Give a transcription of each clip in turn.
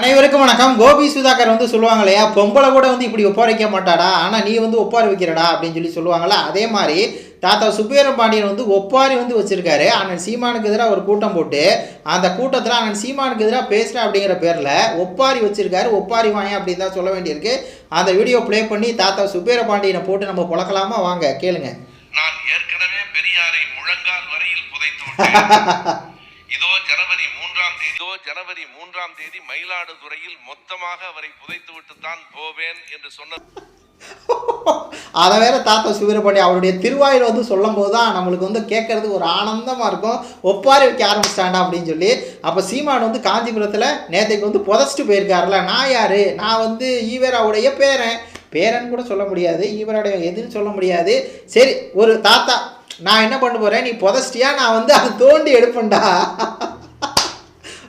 அனைவருக்கும் வணக்கம். கோபி சுதாகர் வந்து சொல்லுவாங்க இல்லையா பொம்பளை கூட வந்து இப்படி ஒப்பார வைக்க மாட்டாடா ஆனால் நீ வந்து ஒப்பாரி வைக்கிறடா அப்படின்னு சொல்லி சொல்லுவாங்கல்ல அதே மாதிரி தாத்தா சுப்பீரம் பாண்டியன் வந்து ஒப்பாரி வந்து வச்சிருக்காரு. அண்ணன் சீமானுக்கு எதிராக ஒரு கூட்டம் போட்டு அந்த கூட்டத்தில் அண்ணன் சீமானுக்கு எதிராக பேசுகிறேன் அப்படிங்கிற பேரில் ஒப்பாரி வச்சிருக்காரு. ஒப்பாரி வாங்க அப்படின்னு தான் சொல்ல வேண்டியிருக்கு. அந்த வீடியோ ப்ளே பண்ணி தாத்தா சுப்பீர பாண்டியனை போட்டு நம்ம புழக்கலாமா? வாங்க கேளுங்க. நான் ஏற்கனவே பெரியாரை முழங்கால் வரையில் புதைத்து இதோ ஜனவரி இதோ ஜனவரி மூன்றாம் தேதி மயிலாடுதுறையில் மொத்தமாக அவரை புதைத்து தான் போவேன் என்று சொன்ன அதை வேற தாத்தா சுவீரபாண்டி அவருடைய திருவாயில் வந்து சொல்லும் போது தான் நம்மளுக்கு வந்து கேட்கறதுக்கு ஒரு ஆனந்தமாக இருக்கும். ஒப்பாரி வைக்க ஆரம்பிச்சிட்டாண்டா அப்படின்னு சொல்லி அப்போ சீமான் வந்து காஞ்சிபுரத்தில் நேத்தைக்கு வந்து புதைச்சிட்டு போயிருக்காருல நான் யார்? நான் வந்து ஈவேராவுடைய பேரன். பேரன் கூட சொல்ல முடியாது ஈவராடைய எதுன்னு சொல்ல முடியாது. சரி ஒரு தாத்தா நான் என்ன பண்ண போகிறேன் நீ புதைச்சிட்டியா? நான் வந்து அதை தோண்டி எடுப்பேன்டா.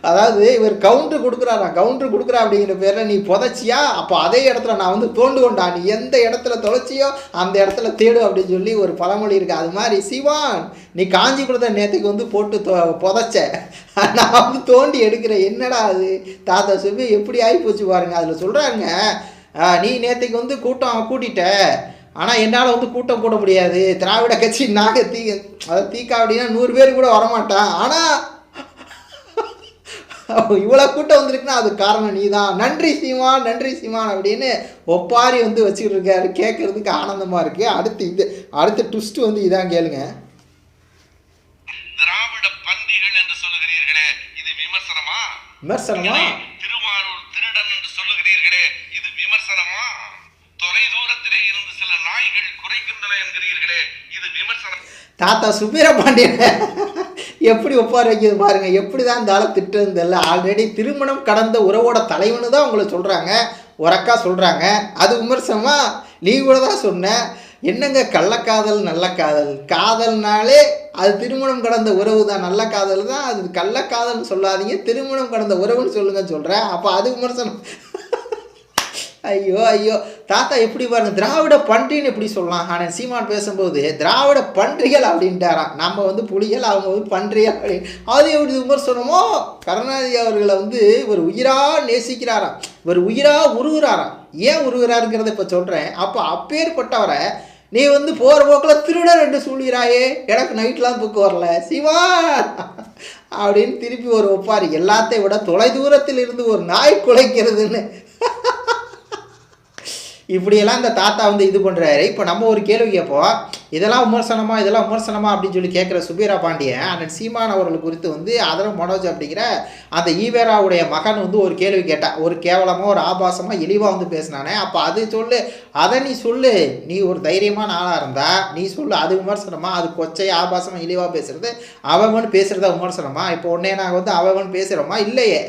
அதாவது இவர் கவுண்டர் கொடுக்குறாரா? கவுண்டர் கொடுக்குறா அப்படிங்கிற பேரில் நீ புதைச்சியா? அப்போ அதே இடத்துல நான் வந்து தோண்டுகொண்டா. நீ எந்த இடத்துல தொலைச்சியோ அந்த இடத்துல தேடு அப்படின்னு சொல்லி ஒரு பழமொழி இருக்கு. அது மாதிரி சிவான் நீ காஞ்சிபுரத்தை நேற்றுக்கு வந்து போட்டு தொ புதைச்ச. நான் வந்து தோண்டி எடுக்கிறேன் என்னடா அது? தாத்தா சுபி எப்படி ஆகி போச்சு பாருங்க. அதில் சொல்கிறாங்க நீ நேற்றுக்கு வந்து கூட்டம் கூட்டிட்ட. ஆனால் என்னால் வந்து கூட்டம் கூட முடியாது. திராவிட கட்சி நாக தீ அதாவது தீக்கா அப்படின்னா நூறு பேர் கூட வரமாட்டான். ஆனால் இவ்வளோ கூட்டம் வந்திருக்குன்னா அது காரணம் நீ தான் நன்றி சீமான் நன்றி சீமான் அப்படின்னு ஒப்பாரி வந்து வச்சுக்கிட்டு இருக்காரு. கேட்கறதுக்கு ஆனந்தமாக இருக்கு. அடுத்து இது அடுத்த ட்விஸ்ட் வந்து இதான் கேளுங்க. திராவிட பன்றிகள் என்று சொல்லுகிறீர்களே இது விமர்சனமா? விமர்சனமா? திருவாரூர் திருடன் என்று சொல்லுகிறீர்களே இது விமர்சனமா? தொலை தூரத்திலே இருந்து சில நாய்கள் குறைக்கின்றன என்கிறீர்களே இது விமர்சனம். தாத்தா சுப்பீரபாண்டியன் எப்படி ஒப்பாரி வைக்கிறது பாருங்க எப்படி தான் இந்த ஆளை திட்டுறது தெரியல. ஆல்ரெடி திருமணம் கடந்த உறவோட தலைவனு தான் உங்களை சொல்கிறாங்க உரக்கா சொல்கிறாங்க அது விமர்சனமாக நீ கூட தான் சொன்ன என்னங்க கள்ளக்காதல் நல்ல காதல்? காதல்னாலே அது திருமணம் கடந்த உறவு தான். நல்ல காதல் தான். அது கள்ளக்காதல்னு சொல்லாதீங்க. திருமணம் கடந்த உறவுன்னு சொல்லுங்கன்னு சொல்கிறேன் அப்போ அது விமர்சனம். ஐயோ ஐயோ. தாத்தா எப்படி பாருங்க திராவிட பன்றின்னு எப்படி சொல்லலாம்? ஆனால் சீமான் பேசும்போது திராவிட பன்றிகள் அப்படின்ட்டாராம். நம்ம வந்து புலிகள் அவங்க வந்து பன்றிகள் அப்படின்னு. அது எப்படி விமர்சனமோ? கருணாநிதி அவர்களை வந்து ஒரு உயிராக நேசிக்கிறாராம். ஒரு உயிராக உருகுறாராம். ஏன் உருகுறாருங்கிறத இப்போ சொல்கிறேன் அப்போ அப்பேற்பட்டவரை நீ வந்து போகிற போக்கில் திருடன் என்று சொல்கிறாயே எனக்கு நைட்லாம் தூக்கம் வரல. சிவா அப்படின்னு திருப்பி ஒரு ஒப்பாரி. எல்லாத்தையும் விட தொலை தூரத்தில் இருந்து ஒரு நாய் குலைக்கிறதுன்னு இப்படியெல்லாம் இந்த தாத்தா வந்து இது பண்ணுறாரு இப்போ நம்ம ஒரு கேள்வி கேட்போம் இதெல்லாம் விமர்சனமா இதெல்லாம் விமர்சனமா அப்படின்னு சொல்லி கேட்குற சுபீரா பாண்டியன் அண்ணன் சீமான் அவர்கள் குறித்து வந்து அதரம் மனோஜ் அப்படிங்கிற அந்த ஈவேராவுடைய மகன் வந்து ஒரு கேள்வி கேட்டான் ஒரு கேவலமாக ஒரு ஆபாசமாக இழிவாக வந்து பேசினானே. அப்போ அது சொல்லு அதை நீ சொல்லு. நீ ஒரு தைரியமான ஆளாக இருந்தா நீ சொல்லு. அது விமர்சனமா? அது கொச்சை ஆபாசமாக இழிவாக பேசுறது? அவன் பேசுகிறதா விமர்சனமா? இப்போ உடனே நாங்கள் வந்து அவன் பேசுகிறோமா இல்லையே.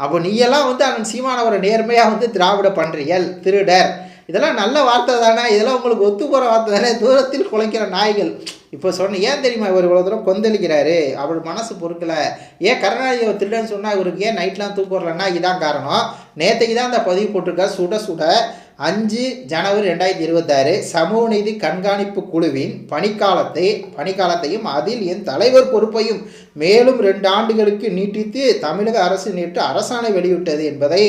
அப்போ நீயெல்லாம் வந்து அண்ணன் சீமானவரை நேர்மையாக வந்து திராவிட பன்றியல் திருடர். இதெல்லாம் நல்ல வார்த்தை தானே? இதெல்லாம் உங்களுக்கு ஒத்து போகிற வார்த்தை தானே? தூரத்தில் குலைக்கிற நாய்கள். இப்போ சொன்ன ஏன் தெரியுமா இவர் இவ்வளோ தூரம் கொந்தளிக்கிறாரு? அவர் மனசு பொறுக்கலை. ஏன் கருணாநிதி ஒரு திருடன்னு சொன்னால் இவருக்கு ஏன் நைட்லாம் தூக்கம் இதான் காரணம். நேற்றுக்கு தான் அந்த பதிவு போட்டிருக்கார். சுட சுட. அஞ்சு ஜனவரி ரெண்டாயிரத்தி இருபத்தாறு சமூக நீதி கண்காணிப்பு குழுவின் பணிக்காலத்தை பணிக்காலத்தையும் அதில் என் தலைவர் பொறுப்பையும் மேலும் ரெண்டு ஆண்டுகளுக்கு நீட்டித்து தமிழக அரசு நேற்று அரசாணை வெளியிட்டது என்பதை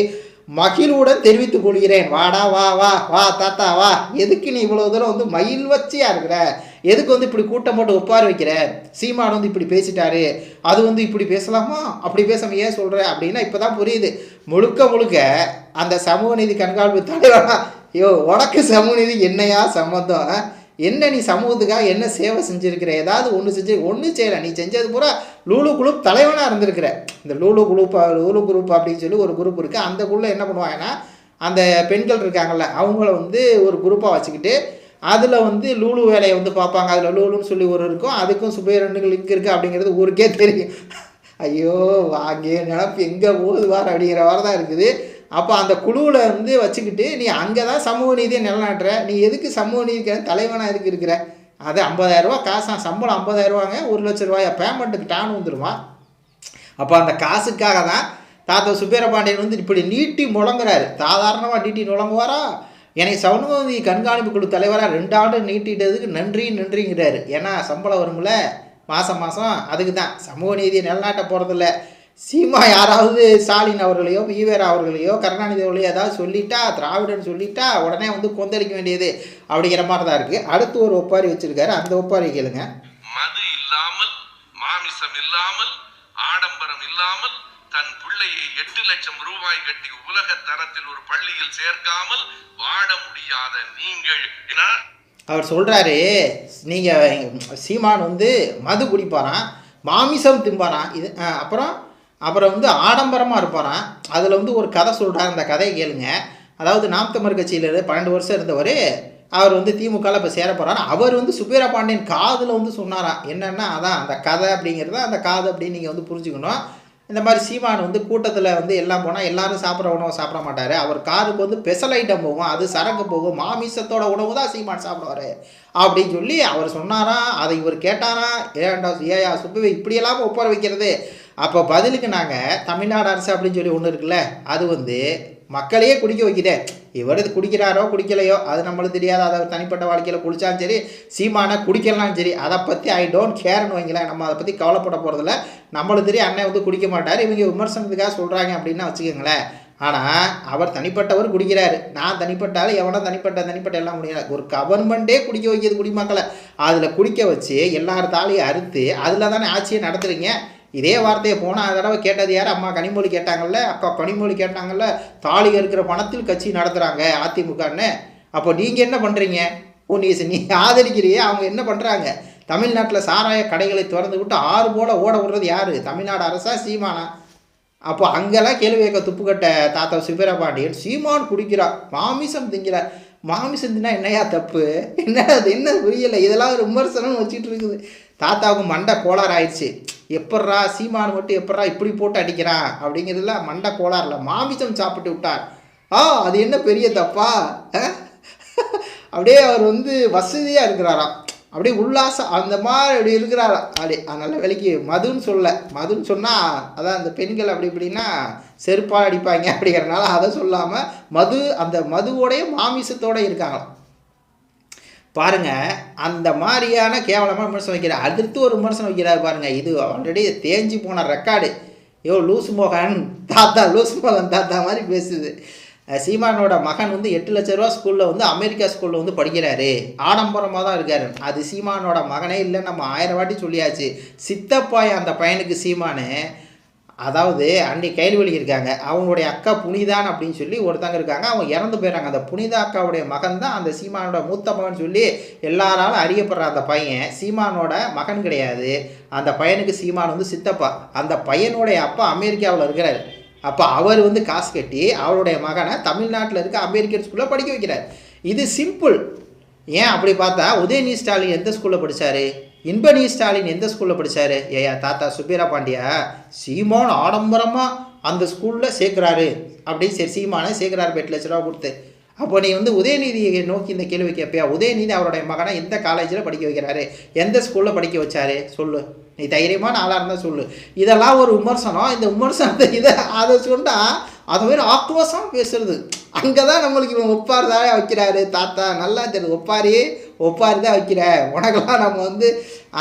மகிழ்வுடன் தெரிவித்துக் கொள்கிறேன். வாடா வா வா வா தாத்தா வா. எதுக்கு நீ இவ்வளோ தூரம் வந்து மயில் வச்சியா இருக்கிற? எதுக்கு வந்து இப்படி கூட்டம் போட்டு ஒப்பார் வைக்கிற? சீமான் வந்து இப்படி பேசிட்டாரு. அது வந்து இப்படி பேசலாமா? அப்படி பேசாம ஏன் சொல்கிற அப்படின்னா இப்போ தான் புரியுது. முழுக்க முழுக்க அந்த சமூக நீதி கண்காணிப்பு தலைவரா ஐயோ உனக்கு சமூக நீதி என்னையா சம்மந்தம் என்ன நீ சமூகத்துக்காக என்ன சேவை செஞ்சுருக்கிற? ஏதாவது ஒன்று செஞ்சு ஒன்றும் செய்யலை. நீ செஞ்சது பூரா லூலு குரூப் தலைவனாக இருந்திருக்கிற. இந்த லூலு குரூப் லூலு குரூப் அப்படின்னு சொல்லி ஒரு குரூப் இருக்குது அந்த குழுவில் என்ன பண்ணுவாங்கன்னா அந்த பெண்கள் இருக்காங்கல்ல அவங்கள வந்து ஒரு குரூப்பாக வச்சுக்கிட்டு அதில் வந்து லூலு வேலையை வந்து பார்ப்பாங்க. அதில் லூலுன்னு சொல்லி ஒரு இருக்கும். அதுக்கும் சுபேரண்டுகள் லிங்க் இருக்குது அப்படிங்கிறது ஊருக்கே தெரியும். ஐயோ வாங்க நினப்பு எங்கே போகுது வார் அப்படிங்கிற வாரம் தான் இருக்குது. அப்போ அந்த குழுவில் வந்து வச்சுக்கிட்டு நீ அங்கே தான் சமூக நீதியை நிலநாட்டுற. நீ எதுக்கு சமூக நீதிக்கு தலைவனாக எதுக்கு இருக்கிற? அது 50000 ரூபாய் காசா சம்பளம் ஐம்பதாயிரரூவாங்க ஒரு லட்ச ரூபாயா? பேமெண்ட்டுக்கு டான் வந்துடுவான் அப்போ அந்த காசுக்காக தான் தாத்தா சுப்பீரபாண்டியன் வந்து இப்படி நீட்டி முழங்குறாரு. சாதாரணமாக நீட்டி முழங்குவாரா? என்னை சவுனதி கண்காணிப்பு குழு தலைவராக ரெண்டு ஆண்டு நீட்டிட்டதுக்கு நன்றி நன்றிங்கிறாரு. ஏன்னா சம்பளம் வரும்ல? மாதம் மாதம் அதுக்கு தான் சமூக நீதியை நிலநாட்ட போகிறதில்ல சீமா யாராவது ஸ்டாலின் அவர்களையோ ஈவேரா அவர்களையோ கருணாநிதி அவர்களையோ ஏதாவது சொல்லிட்டா திராவிடன் சொல்லிட்டா உடனே வந்து கொந்தளிக்க வேண்டியது அப்படிங்கிற மாதிரி தான் இருக்குது அடுத்து ஒரு ஒப்பாரி வச்சுருக்காரு. அந்த ஒப்பாரி கேளுங்க. மது இல்லாமல் மாமிசம் இல்லாமல் ஆடம்பரம் இல்லாமல் தன் பிள்ளையை எட்டு லட்சம் ரூபாய் கட்டி உலக தரத்தில் ஒரு பள்ளியில் சேர்க்காமல் வாழ முடியாத நீங்கள் அவர் சொல்கிறாரு நீங்கள் சீமான் வந்து மது குடிப்பாராம் மாமிசம் திம்பாராம். இது அப்புறம் அப்புறம் வந்து ஆடம்பரமாக இருப்பாராம். அதில் வந்து ஒரு கதை சொல்கிறார் அந்த கதையை கேளுங்க. அதாவது நாம் தமிழ் கட்சியில் பன்னெண்டு வருஷம் இருந்தவர் அவர் வந்து திமுகவில் இப்போ சேர போகிறார் அவர் வந்து சுப்பீரா பாண்டியன் காதில் வந்து சொன்னாராம். என்னென்னா அதான் அந்த கதை அப்படிங்கிறது அந்த காது அப்படின்னு நீங்கள் வந்து புரிஞ்சுக்கணும். இந்த மாதிரி சீமான் வந்து கூட்டத்தில் வந்து எல்லாம் போனால் எல்லாரும் சாப்பிட்ற உணவை சாப்பிட மாட்டார். அவர் காருக்கு வந்து ஸ்பெஷல் ஐட்டம் போகும். அது சரக்கு போகும். மாமிசத்தோட உணவு தான் சீமான் சாப்பிடுவார். அப்படின்னு சொல்லி அவர் சொன்னாராம். அதை இவர் கேட்டாராம். ஏன்டா ஏயா சுப்பி இப்படியெல்லாம் ஒப்பார வைக்கிறது அப்போ பதிலுக்கு நாங்கள் தமிழ்நாடு அரசு அப்படின்னு சொல்லி ஒன்று இருக்குல்ல அது வந்து மக்களையே குடிக்க வைக்குதே. இவர் இது குடிக்கிறாரோ குடிக்கலையோ அது நம்மளுக்கு தெரியாது. அதை தனிப்பட்ட வாழ்க்கையில் குடித்தாலும் சரி சீமானை குடிக்கலாம் சரி அதை பற்றி ஐ டோன்ட் கேர்னு வைங்களேன். நம்ம அதை பற்றி கவலைப்பட போகிறதில்ல நம்மளுக்கு தெரியும் அண்ணன் வந்து குடிக்க மாட்டார். இவங்க விமர்சனத்துக்காக சொல்கிறாங்க அப்படின்னா வச்சுக்கோங்களேன். ஆனால் அவர் தனிப்பட்டவர் குடிக்கிறாரு. நான் தனிப்பட்டாலும் எவனோ தனிப்பட்ட தனிப்பட்ட எல்லாம் முடியாது ஒரு கவர்மெண்ட்டே குடிக்க வைக்கிறது குடிமக்களை. அதில் குடிக்க வச்சு எல்லார் அறுத்து அதில் தானே ஆட்சியை நடத்துகிறீங்க இதே வார்த்தையை போன தடவை கேட்டது யார்? அம்மா கனிமொழி கேட்டாங்கல்ல. அக்கா கனிமொழி கேட்டாங்கல்ல தாலி இருக்கிற பணத்தில் கட்சி நடத்துகிறாங்க அதிமுகன்னு அப்போ நீங்கள் என்ன பண்ணுறீங்க ஓ நீ நீ ஆதரிக்கிறியே அவங்க என்ன பண்ணுறாங்க தமிழ்நாட்டில் சாராய கடைகளை திறந்து விட்டு ஆறு போல ஓட விடுறது யார்? தமிழ்நாடு அரசா சீமானா? அப்போ அங்கெல்லாம் கேள்வி கேட்க துப்புக்கட்ட தாத்தா சுப்பிரபாண்டியன் சீமான் குடிக்கிறா மாமிசம் திங்கிறார் மாமிசம் தின்னா என்னையா தப்பு? என்ன அது? என்ன புரியலை? இதெல்லாம் ஒரு விமர்சனம்னு வச்சுட்டு இருக்குது. தாத்தாவுக்கு மண்டை கோளாறு ஆயிடுச்சு எப்பட்றா சீமான் மட்டும் எப்பட்றா இப்படி போட்டு அடிக்கிறான் அப்படிங்கிறதுல மண்டை கோளாறுல மாமிசம் சாப்பிட்டு விட்டார். ஆ அது என்ன பெரிய தப்பா? அப்படியே அவர் வந்து வசதியாக இருக்கிறாராம். அப்படியே உல்லாசம் அந்த மாதிரி அப்படி இருக்கிறாராம் அப்படி நல்ல வேலைக்கு மதுன்னு சொல்ல. மதுன்னு சொன்னால் அதான் அந்த பெண்கள் அப்படி இப்படின்னா செருப்பால் அடிப்பாங்க அப்படிங்கிறனால அதை சொல்லாமல் மது அந்த மதுவோடைய மாமிசத்தோட இருக்காங்களாம். பாருங்க அந்த மாதிரியான கேவலமாக விமர்சனம் வைக்கிறார். அடுத்து ஒரு விமர்சனம் வைக்கிறார் பாருங்க. இது ஆல்ரெடி தேஞ்சு போன ரெக்கார்டு ஐயோ லூஸ் மோகன் தாத்தா லூஸ் மோகன் தாத்தா மாதிரி பேசுது. சீமானோட மகன் வந்து எட்டு லட்ச ரூபா ஸ்கூலில் வந்து அமெரிக்கா ஸ்கூலில் வந்து படிக்கிறாரு. ஆடம்பரமாக தான் இருக்கார். அது சீமானோட மகனே இல்லை நம்ம ஆயிரம் வாட்டி சொல்லியாச்சு. சித்தப்பாய் அந்த பையனுக்கு சீமானு அதாவது அன்னி கைல்வெளி இருக்காங்க அவங்களுடைய அக்கா புனிதான் அப்படின்னு சொல்லி ஒருத்தங்க இருக்காங்க. அவங்க இறந்து போயிடுறாங்க அந்த புனிதா அக்காவுடைய மகன் தான் அந்த சீமானோட மூத்த மகன் சொல்லி எல்லாராலும் அறியப்படுற அந்த பையன் சீமானோட மகன் கிடையாது. அந்த பையனுக்கு சீமான் வந்து சித்தப்பா. அந்த பையனுடைய அப்பா அமெரிக்காவில் இருக்கிறாரு. அப்போ அவர் வந்து காசு கட்டி அவருடைய மகனை தமிழ்நாட்டில் இருக்க அமெரிக்கன் ஸ்கூலில் படிக்க வைக்கிறார். இது சிம்பிள் ஏன் அப்படி பார்த்தா உதயநிதி ஸ்டாலின் எந்த ஸ்கூலில் படித்தார் இன்பனி ஸ்டாலின் எந்த ஸ்கூலில் படித்தார் ஏயா தாத்தா சுப்பீரா பாண்டியா? சீமான் ஆடம்பரமாக அந்த ஸ்கூலில் சேர்க்குறாரு. அப்படின்னு சரி சீமானை சேர்க்குறாரு எட்டு லட்ச ரூபா கொடுத்து. அப்போ நீ வந்து உதயநிதியை நோக்கி இந்த கேள்வி கேட்பியா உதயநிதி அவருடைய மகனை எந்த காலேஜில் படிக்க வைக்கிறாரு? எந்த ஸ்கூலில் படிக்க வச்சாரு? சொல்லு. நீ தைரியமான ஆளாக இருந்தால் சொல்லு. இதெல்லாம் ஒரு விமர்சனம். இந்த விமர்சனத்தை இதை அதை சொன்னால் அதை மாதிரி ஆக்ரோஷமாக பேசுறது. அங்கே தான் நம்மளுக்கு இவன் ஒப்பார் தான் வைக்கிறாரு தாத்தா. நல்லா தெரியுது. ஒப்பாரி. ஒப்பாரி தான் வைக்கிற. உனக்கெல்லாம் நம்ம வந்து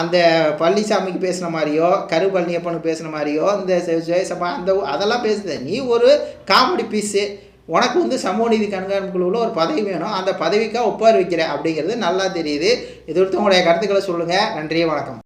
அந்த பழனிசாமிக்கு பேசின மாதிரியோ கரு பழனியப்பனுக்கு பேசின மாதிரியோ இந்த ஜெயசபா அந்த அதெல்லாம் பேசுது. நீ ஒரு காமெடி பீஸு. உனக்கு வந்து சமூக நீதி கண்காணிப்பு ஒரு பதவி வேணும். அந்த பதவிக்காக ஒப்பாரி வைக்கிற அப்படிங்கிறது நல்லா தெரியுது. இது ஒருத்தவங்களுடைய கருத்துக்களை சொல்லுங்கள் நன்றி வணக்கம்.